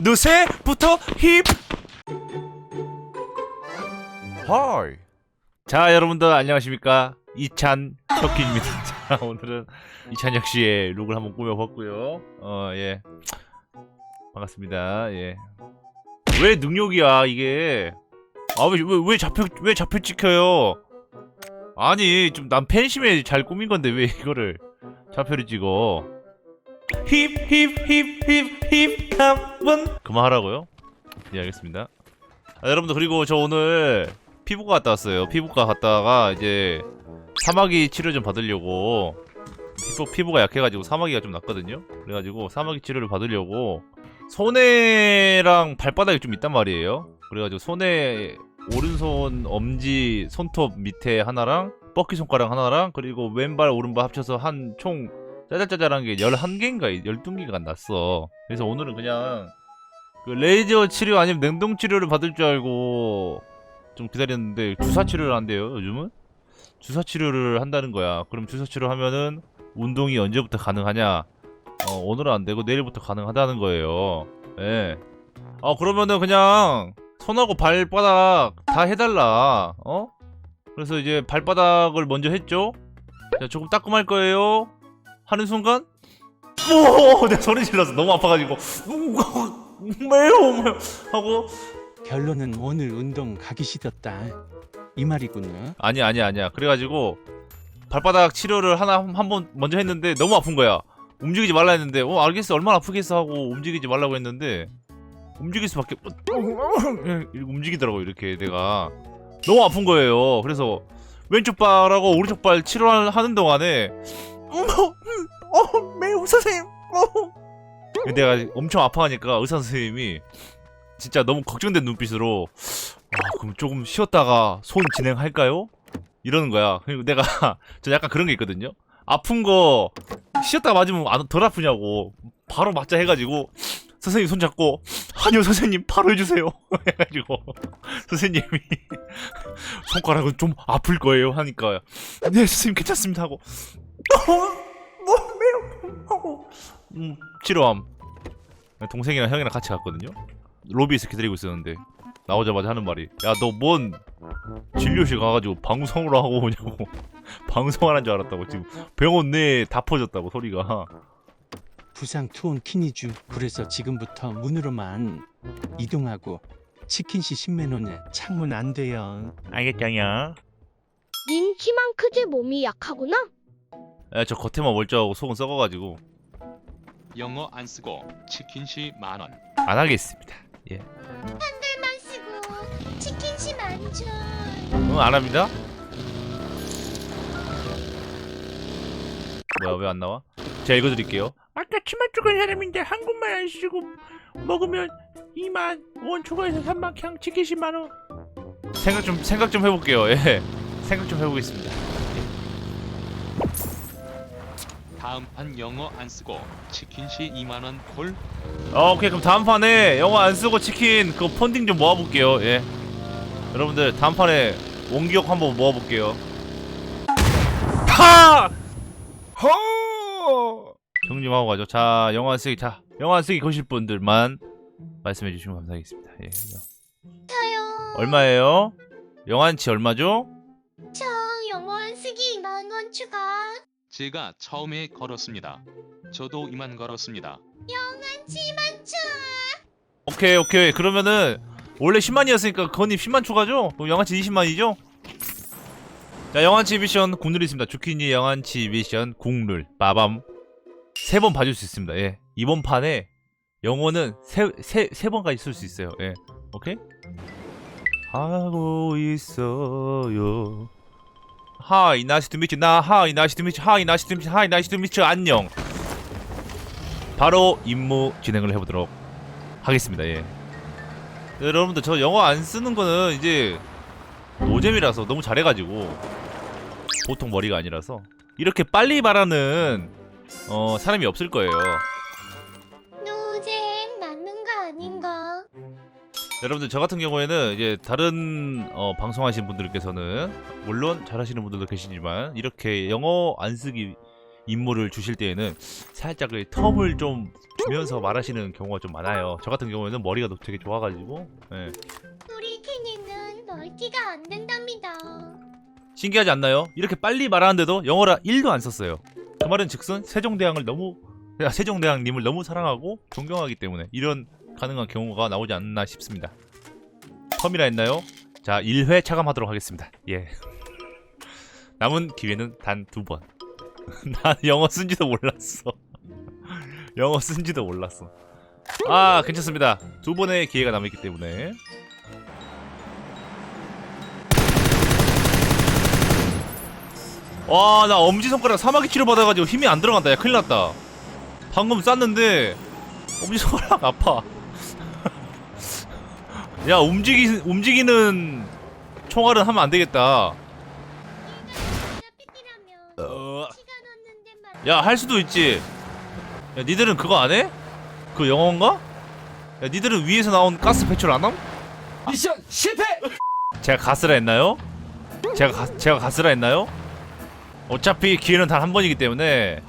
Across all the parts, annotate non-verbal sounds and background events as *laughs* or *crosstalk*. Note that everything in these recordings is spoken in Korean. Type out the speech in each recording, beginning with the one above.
누세부터 힙. 하이 자 여러분들 안녕하십니까? 이찬 혁기입니다. *laughs* 자 오늘은 이찬 역시의 룩을 한번 꾸며봤고요. 어 예. 반갑습니다. 예 왜 능력이야 이게? 아왜왜 왜 잡혀 왜 잡혀 찍혀요? 아니 좀 난 팬심에 잘 꾸민 건데 왜 이거를 좌표를 찍어 힙힙힙 힙힙 한번 그만하라고요? 예 알겠습니다. 아, 여러분들 그리고 저 오늘 피부과 갔다 왔어요. 피부과 갔다가 이제 사마귀 치료 좀 받으려고 피부, 피부가 약해가지고 사마귀가 좀 났거든요. 그래가지고 사마귀 치료를 받으려고 손에랑 발바닥이 좀 있단 말이에요. 그래가지고 손에 오른손 엄지 손톱 밑에 하나랑 뻑기 손가락 하나랑 그리고 왼발 오른발 합쳐서 한 총 짜잘짜잘한 게 11개인가 12개가 났어. 그래서 오늘은 그냥 그 레이저 치료 아니면 냉동 치료를 받을 줄 알고 좀 기다렸는데 주사 치료를 한대요 요즘은? 주사 치료를 한다는 거야. 그럼 주사 치료 하면은 운동이 언제부터 가능하냐? 어 오늘은 안 되고 내일부터 가능하다는 거예요. 예. 아 그러면은 그냥 손하고 발바닥 다 해달라. 어? 그래서 이제 발바닥을 먼저 했죠? 자 조금 따끔할 거예요 하는 순간 오 내가 소리 질러서 너무 아파가지고 매우 매우 하고. 결론은 오늘 운동 가기 싫었다. 이 말이군요. 아니 아니 아니야. 그래가지고 발바닥 치료를 하나 한 번 먼저 했는데 너무 아픈 거야. 움직이지 말라 했는데 어 알겠어. 얼마나 아프겠어 하고 움직이지 말라고 했는데 움직일 수밖에 이렇게 움직이더라고 이렇게 내가. 너무 아픈 거예요. 그래서 왼쪽 발하고 오른쪽 발 치료하는 동안에 어 매우 선생님 어. 내가 엄청 아파하니까 의사 선생님이 진짜 너무 걱정된 눈빛으로 아 그럼 조금 쉬었다가 손 진행할까요? 이러는 거야. 그리고 내가 *laughs* 저 약간 그런 게 있거든요. 아픈 거 쉬었다 맞으면 안, 덜 아프냐고 바로 맞자 해가지고 선생님 손 잡고 아니요 선생님 바로 해주세요 *laughs* 해가지고 선생님이 *laughs* 손가락은 좀 아플 거예요 하니까 네 선생님 괜찮습니다 하고 뭐 매우 하고 음 치료함 동생이랑 형이랑 같이 갔거든요 로비에서 기다리고 있었는데 나오자마자 하는 말이 야 너 뭔 진료실 가가지고 방송으로 하고 오냐고 *laughs* 방송하는 줄 알았다고 지금 병원 내에 다 퍼졌다고 소리가 부상 투혼 키니주. 그래서 지금부터 문으로만 이동하고 치킨시 신메논에 창문 안 돼요. 알겠장야 닌 키만 크지 몸이 약하구나. 저 겉에만 멀쩡하고 속은 썩어가지고 영어 안 쓰고 치킨 시 만 원. 안 하겠습니다 예. 만 쓰고 치킨시 만줘. 응, 안 합니다 뭐야 왜 안 나와? 제가 읽어드릴게요 아까 치마 쪽은 사람인데 한국말 안 쓰고 먹으면 2만 원 추가해서 3만 그냥 치킨 10만 원 생각 좀 생각 좀 해볼게요 예 생각 좀 해보겠습니다 다음 판 영어 안 쓰고 치킨 시 2만 원 콜. 어, 오케이 그럼 다음 판에 영어 안 쓰고 치킨 그 펀딩 좀 모아볼게요. 예. 여러분들 다음 판에 원기옥 한번 모아볼게요. 하! 허! 경림하고 가죠. 자, 영어 안 쓰기 자, 영어 안 쓰기 거실 분들만 말씀해 주시면 감사하겠습니다. 예. 저요. 얼마예요? 영한치 얼마죠? 저 영어 안 쓰기 2만 원 추가. 제가 처음에 걸었습니다. 저도 이만 걸었습니다. 영한치 만줘. 오케이 오케이 그러면은 원래 10만이었으니까 건입 10만 추가죠? 그럼 영한치 20만이죠? 자 영한치 미션 국룰이 있습니다 주키니 영한치 미션 국룰 빠밤 세 번 봐줄 수 있습니다 예 이번 판에 영어는 세세 번까지 쓸 수 있어요 예 오케이? 하고 있어요 하이 나이스 투 미츠 나 하이 나이스 투 미츠 하이 나이스 투 미츠 하이 나이스 투 미츠 안녕 바로 임무 진행을 해보도록 하겠습니다. 예. 네, 여러분들 저 영어 안 쓰는 거는 이제 노잼이라서 너무 잘해가지고 보통 머리가 아니라서 이렇게 빨리 말하는 어, 사람이 없을 거예요. 여러분들 저 같은 경우에는 이제 다른 어, 방송하시는 분들께서는 물론 잘하시는 분들도 계시지만 이렇게 영어 안 쓰기 임무를 주실 때에는 살짝 그 텀을 좀 웃으면서 말하시는 경우가 좀 많아요. 저 같은 경우에는 머리가 되게 좋아가지고 예. 우리 캐니는 멀티가 안 된답니다. 신기하지 않나요? 이렇게 빨리 말하는데도 영어라 1도 안 썼어요. 그 말은 즉슨 세종대왕을 너무 야, 세종대왕님을 너무 사랑하고 존경하기 때문에 이런 가능한 경우가 나오지 않나 싶습니다. 텀이라 했나요? 자, 1회 차감하도록 하겠습니다. 예. *laughs* 남은 기회는 단 두 번. *laughs* 난 영어 쓴지도 몰랐어. *laughs* 영어 쓴지도 몰랐어. 아, 괜찮습니다. 두 번의 기회가 남아있기 때문에 와 나 엄지손가락 사마귀 치료 받아가지고 힘이 안 들어간다 야 큰일 났다 방금 쐈는데 엄지손가락 아파 야 움직이, 움직이는 총알은 하면 안 되겠다 어, 시간 없는데 말. 야할 수도 있지 야 니들은 그거 안 해? 그 영어인가? 야 니들은 위에서 나온 가스 배출 안 함? 미션 실패. 제가 가스라 했나요? 제가 가, 제가 가스라 했나요? 어차피 기회는 단 한 번이기 때문에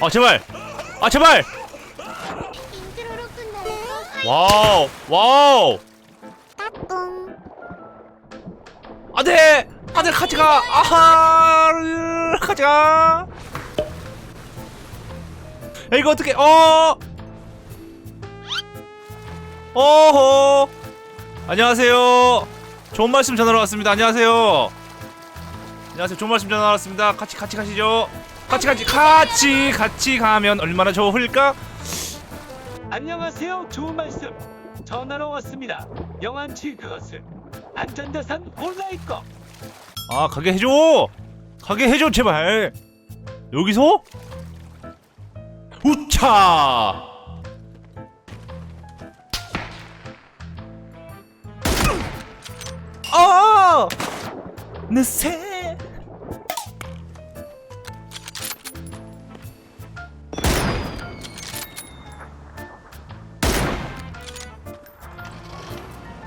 아 제발 아 제발 와우 와우 안돼 안돼 같이 가. 아하 으, 같이 가. 야, 이거 어떻게 어. 어허. 안녕하세요. 좋은 말씀 전하러 왔습니다. 안녕하세요. 안녕하세요. 좋은 말씀 전하러 왔습니다. 같이 같이 가시죠. 같이 같이 같이 같이 가면 얼마나 좋을까? 안녕하세요. 좋은 말씀 전하러 왔습니다. 영안치 그것은 안전자산 온라인 거. 아 가게 해줘! 가게 해줘 제발! 여기서? 우차! 아! 느새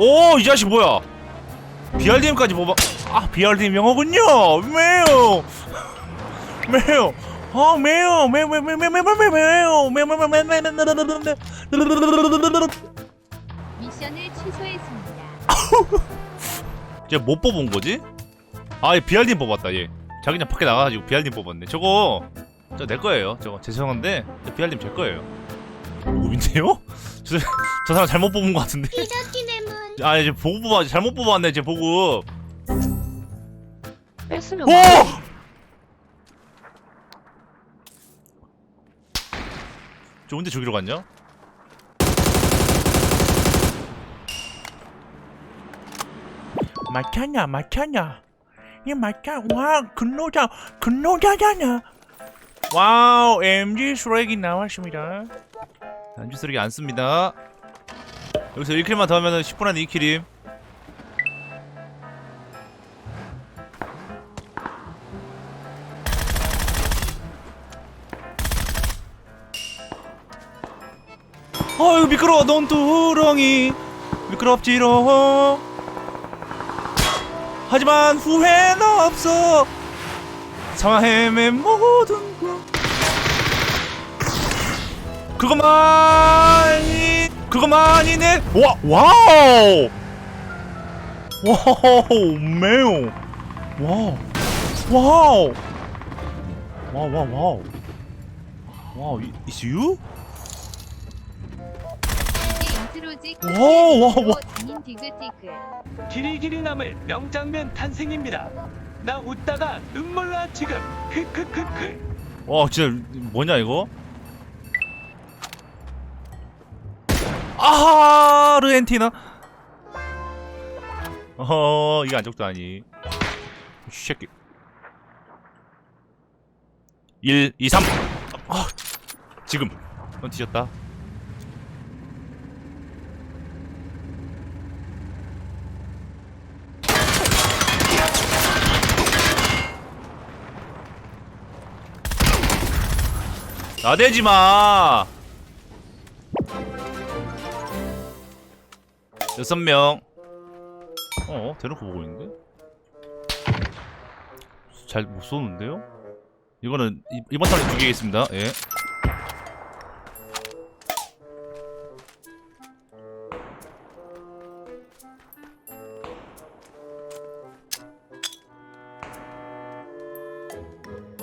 오 이 자식 뭐야 BRDM까지 뽑아 아 BRDM 영어군요 매우 매우 아 매우 매우 매우 매우 매우 매우 매우 매우 매우 매우 매우 매우 미션을 취소했습니다. 쟤못 뽑은 거지? 아, 얘 BRDM 뽑았다, 얘. 자기냥 밖에 나가가지고 BRDM 뽑았네. 저거, 저 내 거예요. 저거, 죄송한데, 저 BRDM 제 거예요. 누구인데요? 저, 저 사람 잘못 뽑은 것 같은데? 디저티nem은 아, 이제 보고 뽑아, 잘못 뽑았네, 쟤 보고. 뺐으면 오! 저 언제 저기로 갔냐? 맞잖아 맞잖아 이 맞잖아 와 근로자 근로자잖아 와우 MG 쓰레기 나왔습니다 MG 쓰레기 안 씁니다 여기서 1킬만 더 하면은 10분 안에 2킬임 어이구 미끄러워 넌 두렁이. 미끄럽지롱 하지만 후회는 없어. 상하햄의 모든 것. 그것만이 그것만이네 와 와우 와우 매우 와우 와우 와우 와우 와우 와우 is you? 이제 인트로지 와, 와, 와. 장인 디귿디귿 길이길이 남을 명장면 탄생입니다. 나 웃다가 눈물 나 지금. 크크크크. 와 진짜 뭐냐 이거? 아하 르헨티나? 어 이게 안적도 아니. 이 새끼. 1 2 3 아, 지금. 넌 뒤졌다. 나대지 마. 여섯 명. 어, 어, 대놓고 보고 있는데? 잘 못 쏘는데요? 이거는 이, 이번 턴에 죽이겠습니다. 예.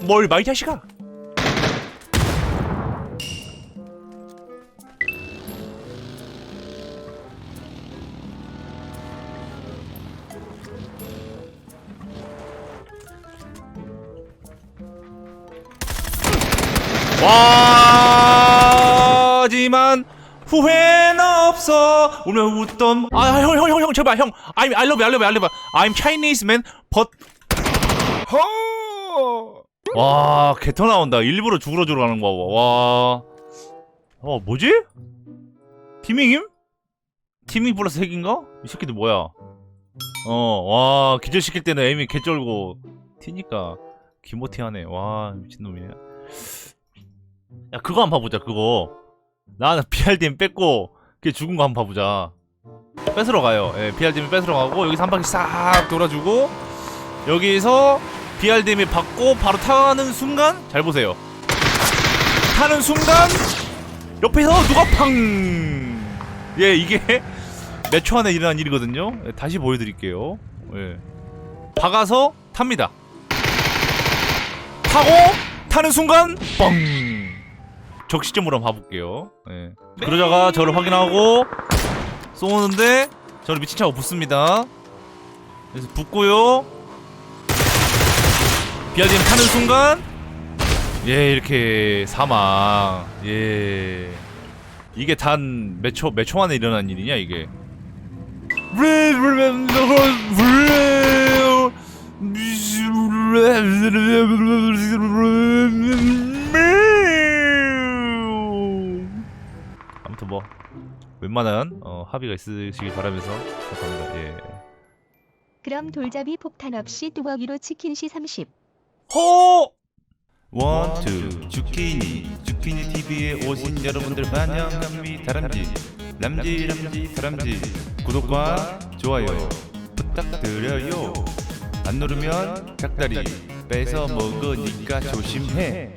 뭘 말이야 시가 후회는 없어 오늘 웃던 아형 형 형 형 제발 형 I'm I love you I love you I love you I'm Chinese man but 허! 와 개터 나온다 일부러 죽으러 주러 가는 거 봐 와. 어 뭐지? 티밍임? 티밍 플러스 핵인가? 이 새끼들 뭐야? 어와 기절시킬 때는 에임이 개쩔고 튀니까 기모티하네 와 미친놈이네 야 그거 한번 봐보자 그거 나는 BRDM 뺏고 걔 죽은 거 한번 봐보자. 뺏으러 가요. 예, BRDM 뺏으러 가고 여기서 한 바퀴 싹 돌아주고 여기서 BRDM 받고 바로 타는 순간 잘 보세요. 타는 순간 옆에서 누가 팡! 예 이게 *laughs* 몇 초 안에 일어난 일이거든요. 예, 다시 보여드릴게요. 예. 박아서 탑니다. 타고 타는 순간 뻥 적시점으로 한번 봐볼게요. 예. 그러다가 저를 확인하고 쏘는데 저를 미친 척하고 붙습니다. 그래서 붙고요. 비아디엠 타는 순간 예 이렇게 사망. 예 이게 단 몇 초 몇 초 만에 일어난 일이냐 이게. *laughs* 아무튼 뭐 웬만한 어, 합의가 있으시길 바라면서 부탁합니다. 예. 그럼 돌잡이 폭탄 없이 뚜벅이로 치킨 시 30. 호! 원투 주키니 주키니 TV에 오신 여러분들 환영합니다. 다람쥐 람쥐 람쥐 다람쥐 구독과 좋아요 부탁드려요. 안 누르면 닭다리 뺏어 먹으니까 조심해.